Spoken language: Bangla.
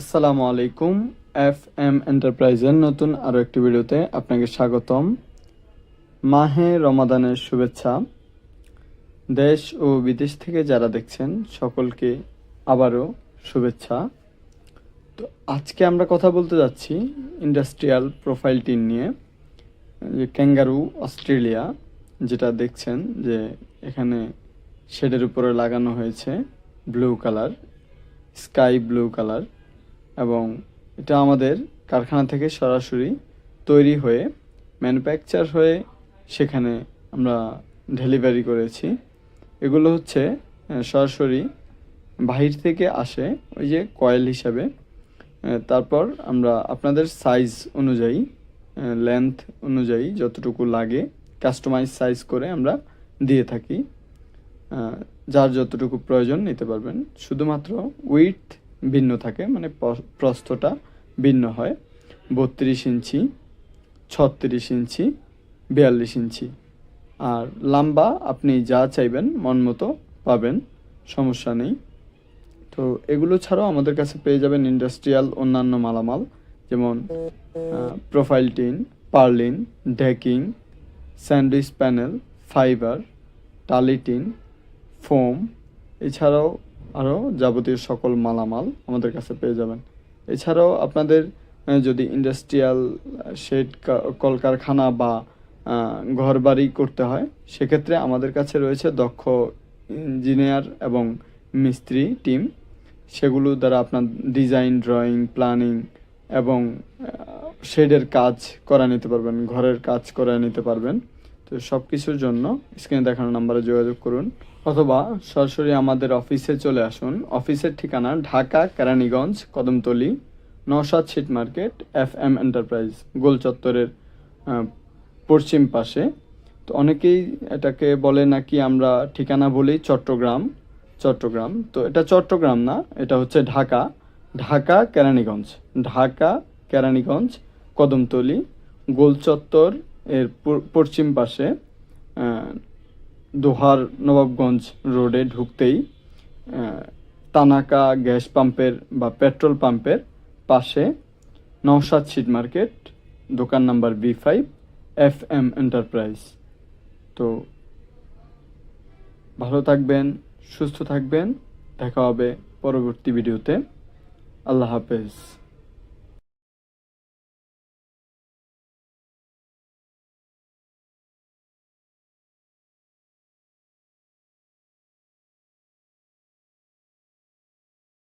আসসালামু আলাইকুম এফ এম এন্টারপ্রাইজের নতুন আরও একটি ভিডিওতে আপনাকে স্বাগতম। মাহে রমাদানের শুভেচ্ছা। দেশ ও বিদেশ থেকে যারা দেখছেন, সকলকে আবারও শুভেচ্ছা। তো আজকে আমরা কথা বলতে যাচ্ছি ইন্ডাস্ট্রিয়াল প্রোফাইল টিন নিয়ে, যে ক্যাঙ্গারু অস্ট্রেলিয়া, যেটা দেখছেন যে এখানে শেডের উপরে লাগানো হয়েছে blue colour, sky blue colour. এবং এটা আমাদের কারখানা থেকে সরাসরি তৈরি হয়ে ম্যানুফ্যাকচার হয়ে সেখানে আমরা ডেলিভারি করেছি। এগুলো হচ্ছে সরাসরি বাহির থেকে আসে ওই যে কয়েল হিসাবে। তারপর আমরা আপনাদের সাইজ অনুযায়ী লেন্থ অনুযায়ী যতটুকু লাগে কাস্টমাইজ সাইজ করে আমরা দিয়ে থাকি। যার যতটুকু প্রয়োজন নিতে পারবেন। শুধুমাত্র উইথ ভিন্ন থাকে মানে প্রস্থটা ভিন্ন হয়। বত্রিশ ইঞ্চি, ছত্রিশ ইঞ্চি, বিয়াল্লিশ ইঞ্চি। আর লম্বা আপনি যা চাইবেন, মন মতো পাবেন, সমস্যা নেই। তো এগুলো ছাড়াও আমাদের কাছে পেয়ে যাবেন ইন্ডাস্ট্রিয়াল অন্যান্য মালামাল, যেমন profile tin purlin decking sandwich panel fibre টালিটিন foam এছাড়াও আরও যাবতীয় সকল মালামাল আমাদের কাছে পেয়ে যাবেন। এছাড়াও আপনাদের যদি ইন্ডাস্ট্রিয়াল শেড কলকারখানা বা ঘর বাড়ি করতে হয়, সেক্ষেত্রে আমাদের কাছে রয়েছে দক্ষ ইঞ্জিনিয়ার এবং মিস্ত্রি টিম সেগুলো দ্বারা আপনার ডিজাইন ড্রয়িং প্ল্যানিং এবং শেডের কাজ করা নিতে পারবেন, ঘরের কাজ করা নিতে পারবেন। তো সব কিছুর জন্য স্ক্রিনে দেখানো নাম্বারে যোগাযোগ করুন অথবা সরাসরি আমাদের অফিসে চলে আসুন। অফিসের ঠিকানা ঢাকা, কেরানীগঞ্জ, কদমতলি, নওশাদ ছিট মার্কেট এফ এম এন্টারপ্রাইজ গোল চত্বরের পশ্চিম পাশে। তো অনেকেই এটাকে বলে নাকি আমরা ঠিকানা বলি চট্টগ্রাম চট্টগ্রাম। তো এটা চট্টগ্রাম না, এটা হচ্ছে ঢাকা। ঢাকা, কেরানীগঞ্জ। ঢাকা, কেরানীগঞ্জ, কদমতলি, গোল চত্বর এর পশ্চিম পাশে দোহার নবাবগঞ্জ রোডে ঢুকতেই তানাকা গ্যাস পাম্পের বা পেট্রোল পাম্পের পাশে নওশাদ সিট মার্কেট, দোকান number B five, F M enterprise. তো ভালো থাকবেন, সুস্থ থাকবেন, দেখা হবে পরবর্তী ভিডিওতে। আল্লাহ হাফেজ।